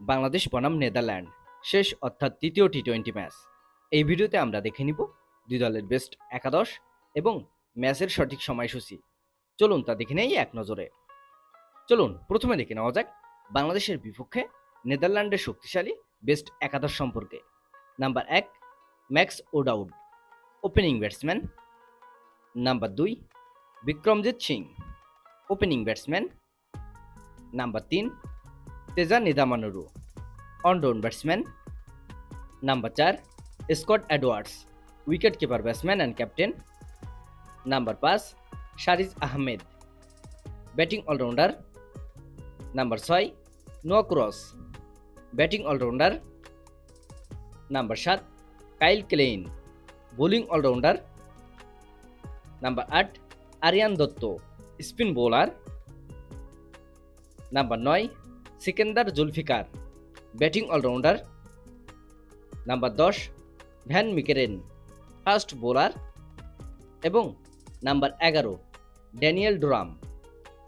বাংলাদেশ বনাম নেদারল্যান্ড। শেষ অর্থাৎ তৃতীয় টি টোয়েন্টি ম্যাচ এই ভিডিওতে আমরা দেখে নিব দুই দলের বেস্ট একাদশ এবং ম্যাচের সঠিক সময়সূচি। চলুন তা দেখে নেই এক নজরে। চলুন, প্রথমে দেখে নেওয়া যাক বাংলাদেশের বিপক্ষে নেদারল্যান্ডের শক্তিশালী বেস্ট একাদশ সম্পর্কে। নাম্বার এক, Max O'Dowd opening batsman number দুই, Vikramjit Singh opening batsman number তিন Teja Nidamanuru one down batsman number চার Scott Edwards wicket keeper batsman and captain number পাঁচ Shariz Ahmad batting allrounder number ছয় Noah Croes batting allrounder number সাত Kyle Klein bowling allrounder number আট Aryan Dutt spin bowler number নয় Sikander Zulfiqar, batting allrounder, number দশ, van Meekeren, fast bowler, এবং number এগারো, Daniel ডোরাম,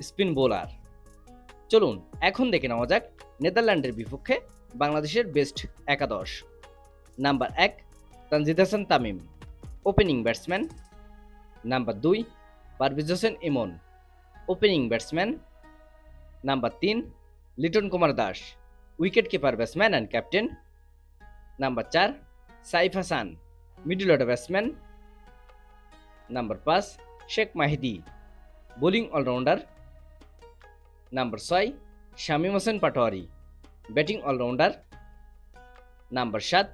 spin bowler. চলুন, এখন দেখে নেওয়া যাক নেদারল্যান্ডের বিপক্ষে বাংলাদেশের বেস্ট একাদশ। নাম্বার এক, Tanzid Hasan Tamim, opening batsman. Number দুই, Parvez Hossain Emon, opening batsman. Number তিন Liton Kumar Das, wicket keeper batsman and captain number চার, Saif Hassan middle order batsman number পাঁচ, Sheikh Mahedi bowling allrounder number ছয়, Shamim Hossain Patwari batting allrounder number সাত,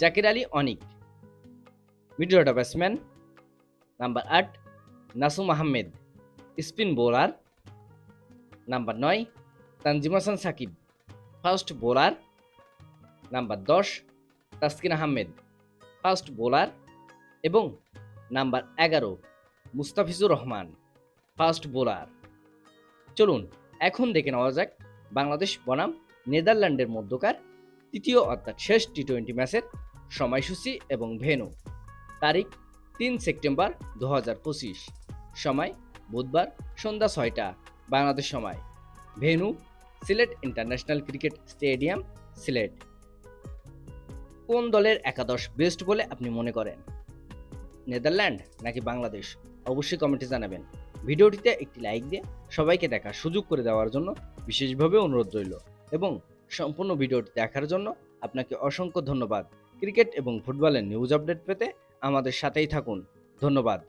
Jaker Ali Anik middle order batsman number আট, Nasum Ahmed spin bowler number নয় Tanzim Hasan Sakib. Fast bowler number দশ Taskin Ahmed. Fast bowler এবং number এগারো Mustafizur Rahman. First bowler. চলুন, এখন দেখে নেওয়া যাক বাংলাদেশ বনাম নেদারল্যান্ডের মধ্যকার তৃতীয় অর্থাৎ শেষ টি টোয়েন্টি ম্যাচের সময়সূচি এবং ভেনু তারিখ তিন সেপ্টেম্বর দু হাজার পঁচিশ। সময় বুধবার সন্ধ্যা ছয়টা, বাংলাদেশ সময়। Venue Sylhet international cricket stadium, Sylhet. কোন দলের একাদশ বেস্ট বলে আপনি মনে করেন? নেদারল্যান্ড নাকি বাংলাদেশ? অবশ্যই কমেন্টে জানাবেন। ভিডিওটিতে একটি লাইক দিয়ে সবাইকে দেখার সুযোগ করে দেওয়ার জন্য বিশেষভাবে অনুরোধ রইল এবং সম্পূর্ণ ভিডিওটি দেখার জন্য আপনাকে অসংখ্য ধন্যবাদ। ক্রিকেট এবং ফুটবলের নিউজ আপডেট পেতে আমাদের সাথেই থাকুন। ধন্যবাদ।